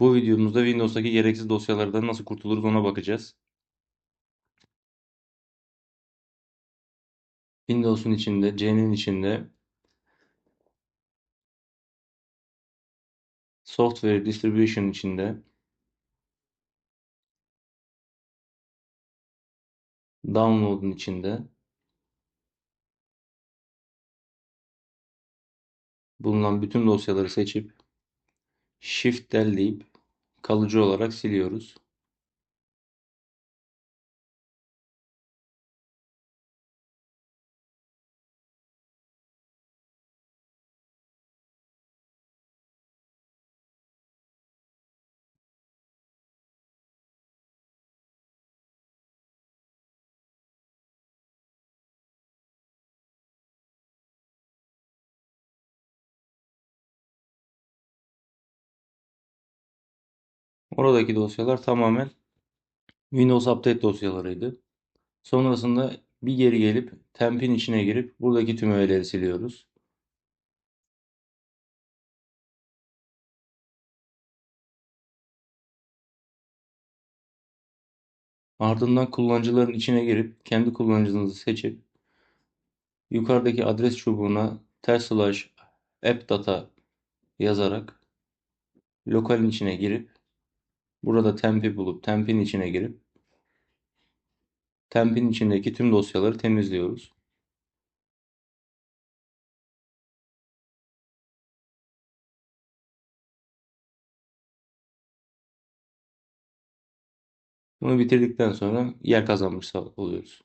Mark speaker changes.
Speaker 1: Bu videomuzda Windows'taki gereksiz dosyalardan nasıl kurtuluruz ona bakacağız. Windows'un içinde, C'nin içinde Software Distribution içinde Download'un içinde bulunan bütün dosyaları seçip Shift del deyip kalıcı olarak siliyoruz. Oradaki dosyalar tamamen Windows Update dosyalarıydı. Sonrasında bir geri gelip temp'in içine girip buradaki tüm öğeleri siliyoruz. Ardından kullanıcıların içine girip kendi kullanıcınızı seçip yukarıdaki adres çubuğuna ters slash appdata yazarak lokalin içine girip burada temp'i bulup temp'in içine girip temp'in içindeki tüm dosyaları temizliyoruz. Bunu bitirdikten sonra yer kazanmış oluyoruz.